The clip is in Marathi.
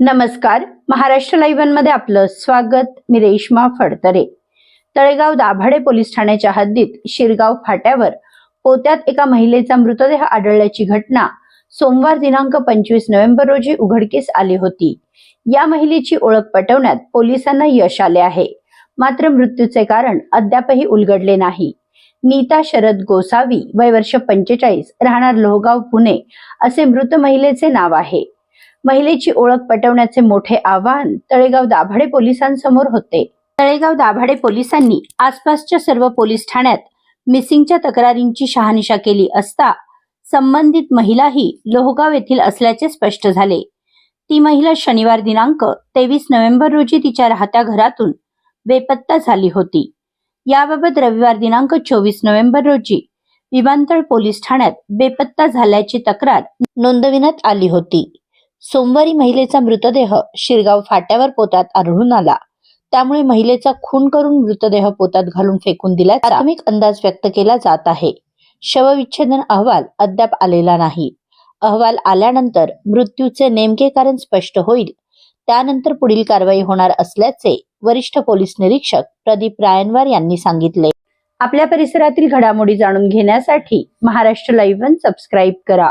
नमस्कार. महाराष्ट्र लाईव्हमध्ये आपलं स्वागत. मी रेश्मा फडतरे. तळेगाव दाभाडे पोलीस ठाण्याच्या हद्दीत शिरगाव फाट्यावर पोत्यात एका महिलेचा मृतदेह आढळल्याची घटना सोमवार दिनांक पंचवीस नोव्हेंबर रोजी उघडकीस आली होती. या महिलेची ओळख पटवण्यात पोलिसांना यश आले आहे. मात्र मृत्यूचे कारण अद्यापही उलगडले नाही. नीता शरद गोसावी वय वर्ष पंचेचाळीस राहणार लोहगाव पुणे असे मृत महिलेचे नाव आहे. महिलेची ओळख पटवण्याचे मोठे आव्हान तळेगाव दाभाडे पोलिसांसमोर होते. तळेगाव दाभाडे पोलिसांनी आसपासच्या सर्व पोलीस ठाण्यात मिसिंगच्या तक्रारींची शहानिशा केली असता संबंधित महिलाही लोहगाव येथील असल्याचे स्पष्ट झाले. ती महिला शनिवार दिनांक तेवीस नोव्हेंबर रोजी तिच्या राहत्या घरातून बेपत्ता झाली होती. याबाबत रविवार दिनांक चोवीस नोव्हेंबर रोजी विमानतळ पोलीस ठाण्यात बेपत्ता झाल्याची तक्रार नोंदविण्यात आली होती. सोमवारी महिलेचा मृतदेह शिरगाव फाट्यावर पोतात आढळून आला. त्यामुळे महिलेचा खून करून मृतदेह पोतात घालून फेकून दिला प्राथमिक अंदाज व्यक्त केला जात आहे. शवविच्छेदन अहवाल अद्याप आलेला नाही. अहवाल आल्यानंतर मृत्यूचे नेमके कारण स्पष्ट होईल. त्यानंतर पुढील कारवाई होणार असल्याचे वरिष्ठ पोलीस निरीक्षक प्रदीप रायनवार यांनी सांगितले. आपल्या परिसरातील घडामोडी जाणून घेण्यासाठी महाराष्ट्र लाईव्ह वन सबस्क्राईब करा.